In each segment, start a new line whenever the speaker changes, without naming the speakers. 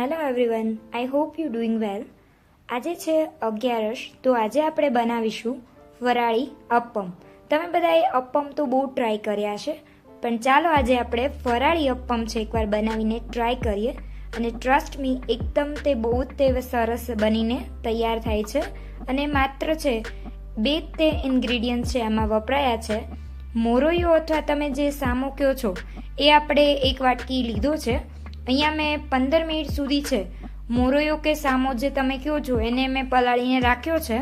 Hello everyone I hope you doing well આજે છે અગિયારસ, તો આજે આપણે બનાવીશું વરાળી અપ્પમ. તમે બધાએ અપ્પમ તો બહુ ટ્રાય કર્યા છે, પણ ચાલો આજે આપણે ફરાળી અપ્પમ છે એકવાર બનાવીને ટ્રાય કરીએ. અને ટ્રસ્ટ મી એકદમ તે બહુ જ તે સરસ બનીને તૈયાર થાય છે. અને માત્ર છે, બે તે ઇન્ગ્રીડિયન્ટ છે આમાં વપરાયા છે. મોરોયો અથવા તમે જે સામો કયો છો, એ આપણે એક વાટકી લીધો છે. અહીંયા મેં પંદર મિનિટ સુધી છે. મોરોયો કે સામો જે તમે કહો છો, એને મેં પલાળીને રાખ્યો છે.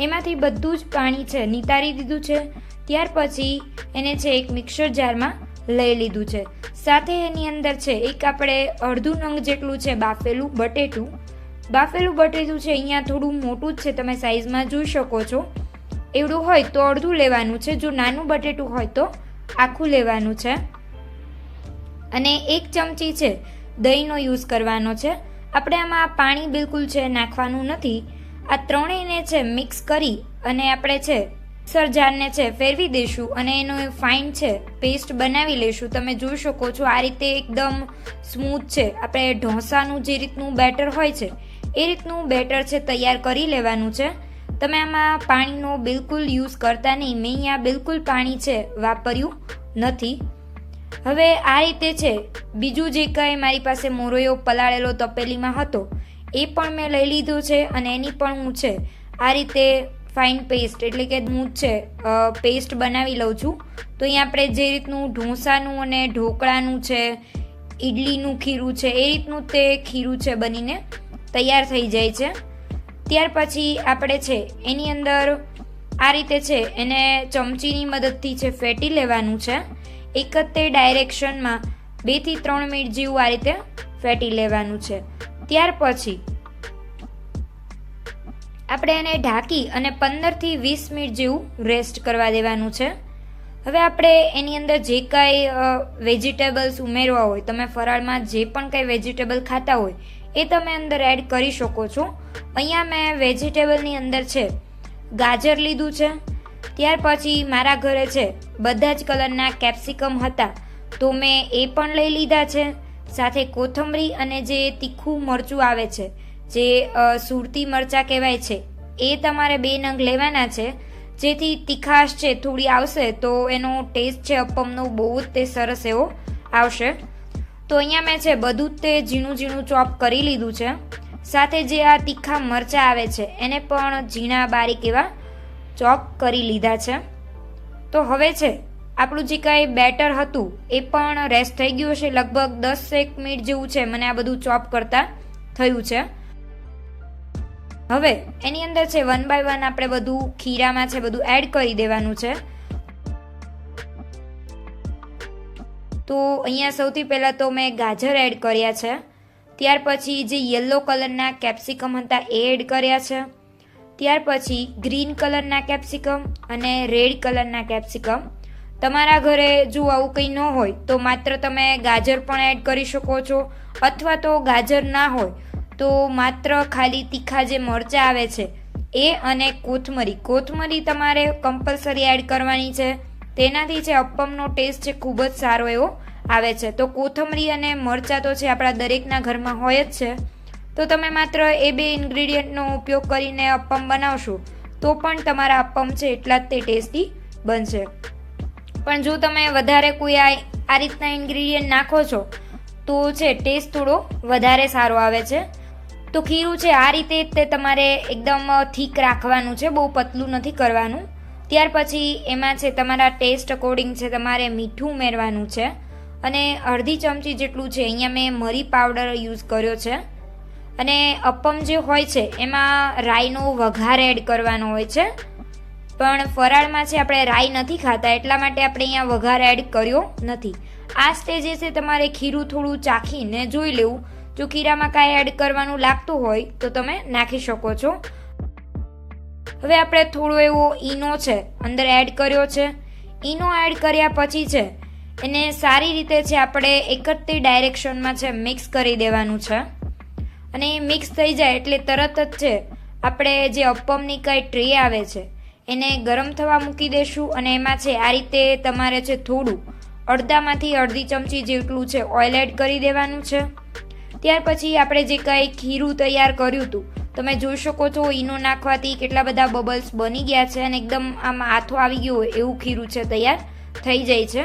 એમાંથી બધું જ પાણી છે, નિતારી દીધું છે. ત્યાર પછી એને છે એક મિક્સર જારમાં લઈ લીધું છે. સાથે એની અંદર છે એક આપણે અડધું નંગ જેટલું છે બાફેલું બટેટું. બાફેલું બટેટું છે, અહીંયા થોડું મોટું જ છે, તમે સાઈઝમાં જોઈ શકો છો. એવડું હોય તો અડધું લેવાનું છે, જો નાનું બટેટું હોય તો આખું લેવાનું છે. અને એક ચમચી છે દહીંનો યુઝ કરવાનો છે. આપણે આમાં પાણી બિલકુલ છે નાખવાનું નથી. આ ત્રણેયને છે મિક્સ કરી અને આપણે છે મિક્સર જારને છે ફેરવી દઈશું અને એનો ફાઇન છે પેસ્ટ બનાવી લઈશું. તમે જોઈ શકો છો આ રીતે એકદમ સ્મૂથ છે. આપણે ઢોસાનું જે રીતનું બેટર હોય છે, એ રીતનું બેટર છે તૈયાર કરી લેવાનું છે. તમે આમાં પાણીનો બિલકુલ યુઝ કરતા નહીં. મેં અહીંયા બિલકુલ પાણી છે વાપર્યું નથી. હવે આ રીતે છે. બીજું જે કાંઈ મારી પાસે મોરયો પલાળેલો તપેલીમાં હતો, એ પણ મેં લઈ લીધો છે અને એની પણ હું છે. આ રીતે ફાઇન પેસ્ટ એટલે કે હું છે પેસ્ટ બનાવી લઉં છું. તો અહીંયા આપણે જે રીતનું ઢોસાનું અને ઢોકળાનું છે ઇડલીનું ખીરું છે, એ રીતનું તે ખીરું છે બનીને તૈયાર થઈ જાય છે. ત્યાર પછી આપણે છે, એની અંદર આ રીતે છે, એને ચમચીની મદદથી છે, ફેટી લેવાનું છે. તે ડાયરેક્શનમાં બેથી ત્રણ મિનિટ જેવું આ રીતે ફેટી લેવાનું છે. ત્યાર પછી આપણે એને ઢાંકી અને પંદરથી વીસ મિનિટ જેવું રેસ્ટ કરવા દેવાનું છે. હવે આપણે એની અંદર જે કાંઈ વેજીટેબલ્સ ઉમેરવા હોય, તમે ફરાળમાં જે પણ કાંઈ વેજીટેબલ ખાતા હોય, એ તમે અંદર એડ કરી શકો છો. અહીંયા મેં વેજીટેબલની અંદર છે, ગાજર લીધું છે ત્યાર પછી મારા ઘરે છે, બધા જ કલરના કેપ્સિકમ હતા. તો મેં એ પણ લઈ લીધા છે. સાથે કોથમરી અને જે તીખું મરચું આવે છે, જે સુરતી મરચાં કહેવાય છે, એ તમારે બે નંગ લેવાના છે. જેથી તીખાશ છે, થોડી આવશે, તો એનો ટેસ્ટ છે, અપમનો, બહુ જ તે સરસ એવો આવશે. તો અહીંયા મેં છે, બધું જ તે ઝીણું ઝીણું ચોપ કરી લીધું છે. સાથે જે આ તીખા મરચાં આવે છે, એને પણ ઝીણા બારીક એવા ચોપ કરી લીધા છે. તો હવે છે, આપણું જે કાંઈ બેટર હતું, એ પણ રેસ્ટ થઈ ગયું છે લગભગ દસ એક મિનિટ જેવું છે મને આ બધું ચોપ કરતા થયું છે. હવે, એની અંદર છે વન બાય વન આપણે બધું ખીરામાં છે, બધું એડ કરી દેવાનું છે. તો અહીંયા સૌથી પહેલાં તો મેં ગાજર એડ કર્યા છે. ત્યાર પછી જે યલો કલરના કેપ્સિકમ હતા, એ એડ કર્યા છે. ત્યાર પછી ગ્રીન કલરના કેપ્સિકમ અને રેડ કલરના કેપ્સિકમ. તમારા ઘરે જો આવું કંઈ ન હોય, તો માત્ર તમે ગાજર પણ એડ કરી શકો છો, અથવા તો ગાજર ના હોય, તો માત્ર ખાલી તીખા જે મરચાં આવે છે, એ અને કોથમરી. કોથમરી તમારે કમ્પલસરી એડ કરવાની છે. તેનાથી જે અપ્પમનો ટેસ્ટ છે, ખૂબ જ સારો એવો આવે છે. તો કોથમરી અને મરચાં તો છે આપણા દરેકના ઘરમાં હોય જ છે. તો તમે માત્ર એ બે ઇન્ગ્રીડિયન્ટનો ઉપયોગ કરીને અપ્પમ બનાવશો, તો પણ તમારા અપ્પમ છે એટલા જ તે ટેસ્ટી બનશે. પણ જો તમે વધારે કોઈ આ આ રીતના ઇન્ગ્રીડિયન્ટ નાખો છો, તો છે ટેસ્ટ થોડો વધારે સારો આવે છે. તો ખીરું છે, આ રીતે તે તમારે એકદમ થીક રાખવાનું છે, બહુ પતલું નથી કરવાનું. ત્યાર પછી એમાં છે તમારા ટેસ્ટ અકોર્ડિંગ છે તમારે મીઠું ઉમેરવાનું છે. અને અડધી ચમચી જેટલું છે, અહીંયા મેં મરી પાવડર યુઝ કર્યો છે. અને અપમ જે હોય છે, એમાં રાઈનો વઘાર એડ કરવાનો હોય છે. પણ ફરાળમાં છે, આપણે રાઈ નથી ખાતા, એટલા માટે આપણે અહીંયા વઘાર એડ કર્યો નથી. આ સ્ટેજે છે, તમારે ખીરું થોડું ચાખીને જોઈ લેવું. જો ખીરામાં કાંઈ એડ કરવાનું લાગતું હોય, તો તમે નાખી શકો છો. હવે આપણે થોડો એવો ઈનો છે, અંદર એડ કર્યો છે. ઈનો એડ કર્યા પછી છે, એને સારી રીતે છે, આપણે એક જ તે ડાયરેક્શનમાં છે મિક્સ કરી દેવાનું છે. અને એ મિક્સ થઈ જાય એટલે તરત જ છે. આપણે જે અપમની કાંઈ ટ્રે આવે છે, એને ગરમ થવા મૂકી દેશું અને એમાં છે, આ રીતે તમારે છે, થોડું અડધામાંથી અડધી ચમચી જેટલું છે ઓઇલ એડ કરી દેવાનું છે. ત્યાર પછી આપણે જે કંઈ ખીરું તૈયાર કર્યું હતું, તમે જોઈ શકો છો, ઈનો નાખવાથી કેટલા બધા બબલ્સ બની ગયા છે અને એકદમ આમ આથો આવી ગયો હોય એવું ખીરું છે, તૈયાર થઈ જાય છે.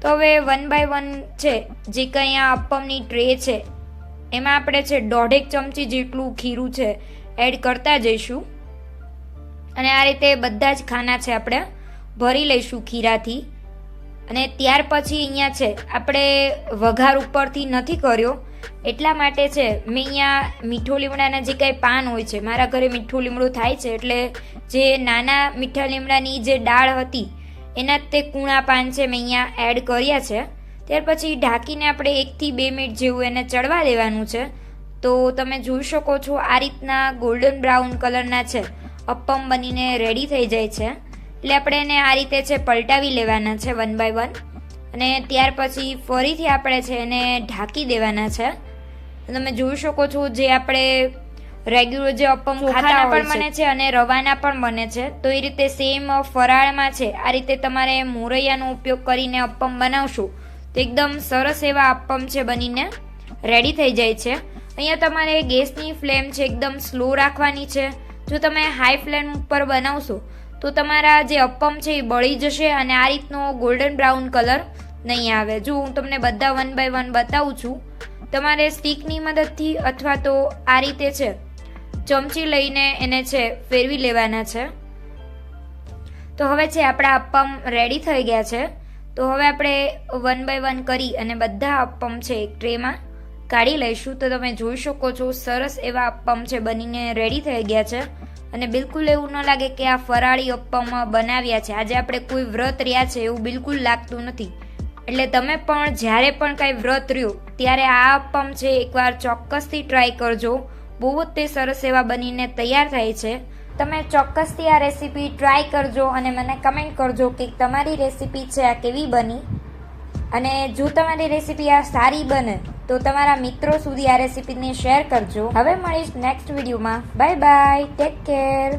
તો હવે વન બાય વન છે, જે કંઈ આ અપ્પમની ટ્રે છે એમાં આપણે છે દોઢેક ચમચી જેટલું ખીરું છે એડ કરતા જઈશું. અને આ રીતે બધા જ ખાના છે આપણે ભરી લઈશું ખીરાથી. અને ત્યાર પછી અહીંયા છે આપણે વઘાર ઉપરથી નથી કર્યો. એટલા માટે છે મેં અહીંયા મીઠું લીમડાના જે કાંઈ પાન હોય છે, મારા ઘરે મીઠું લીમડું થાય છે, એટલે જે નાના મીઠા લીમડાની જે ડાળ હતી, એના તે કૂણા પાન છે મેં અહીંયા એડ કર્યા છે. ત્યાર પછી ઢાંકીને આપણે એકથી બે મિનિટ જેવું એને ચડવા દેવાનું છે. તો તમે જોઈ શકો છો આ રીતના ગોલ્ડન બ્રાઉન કલરના છે. અપ્પમ બનીને રેડી થઈ જાય છે. એટલે આપણે એને આ રીતે છે પલટાવી લેવાના છે વન બાય વન અને ત્યાર પછી ફરીથી આપણે છે એને ઢાંકી દેવાના છે. તમે જોઈ શકો છો જે આપણે રેગ્યુલર જે અપમ ખાતા પણ બને છે અને રવાના પણ બને છે. તો એ રીતે સેમ ફરાળમાં છે. આ રીતે તમારે મોરૈયાનો ઉપયોગ કરીને અપમ બનાવશો એકદમ સરસ એવા અપમ છે બનીને. રેડી થઈ જાય છે. અહીંયા તમારે ગેસની ફ્લેમ છે એકદમ સ્લો રાખવાની છે. જો તમે હાઈ ફ્લેમ ઉપર બનાવશો, તો તમારા જે અપમ છે એ બળી જશે અને આ રીતનો ગોલ્ડન બ્રાઉન કલર નહીં આવે. જો હું તમને બધા વન બાય વન બતાવું છું, તમારે સ્ટીકની મદદથી અથવા તો આ રીતે છે, ચમચી લઈને એને છે ફેરવી લેવાના છે. તો હવે છે આપણા અપમ રેડી થઈ ગયા છે. તો હવે આપણે વન બાય વન કરી અને બધા અપમ છે એક ટ્રેમાં કાઢી લઈશું. તો તમે જોઈ શકો છો, સરસ એવા અપમ છે, બનીને રેડી થઈ ગયા છે. અને બિલકુલ એવું ન લાગે કે આ ફરાળી અપ્પમ બનાવ્યા છે. આજે આપણે કોઈ વ્રત રહ્યા છે એવું બિલકુલ લાગતું નથી. એટલે તમે પણ જ્યારે પણ કાંઈ વ્રત રહ્યો, ત્યારે આ અપ્પમ છે એકવાર ચોક્કસથી ટ્રાય કરજો. બહુ જ તે સરસ એવા બનીને તૈયાર થાય છે. તમે ચોક્કસથી આ રેસીપી ટ્રાય કરજો અને મને કમેન્ટ કરજો કે તમારી રેસીપી છે આ કેવી બની. અને જો તમારી રેસીપી આ સારી બને, તો તમારા મિત્રો સુધી આ રેસીપીને શેર કરજો. હવે મળીશ નેક્સ્ટ વિડીયોમાં. Bye bye, take care.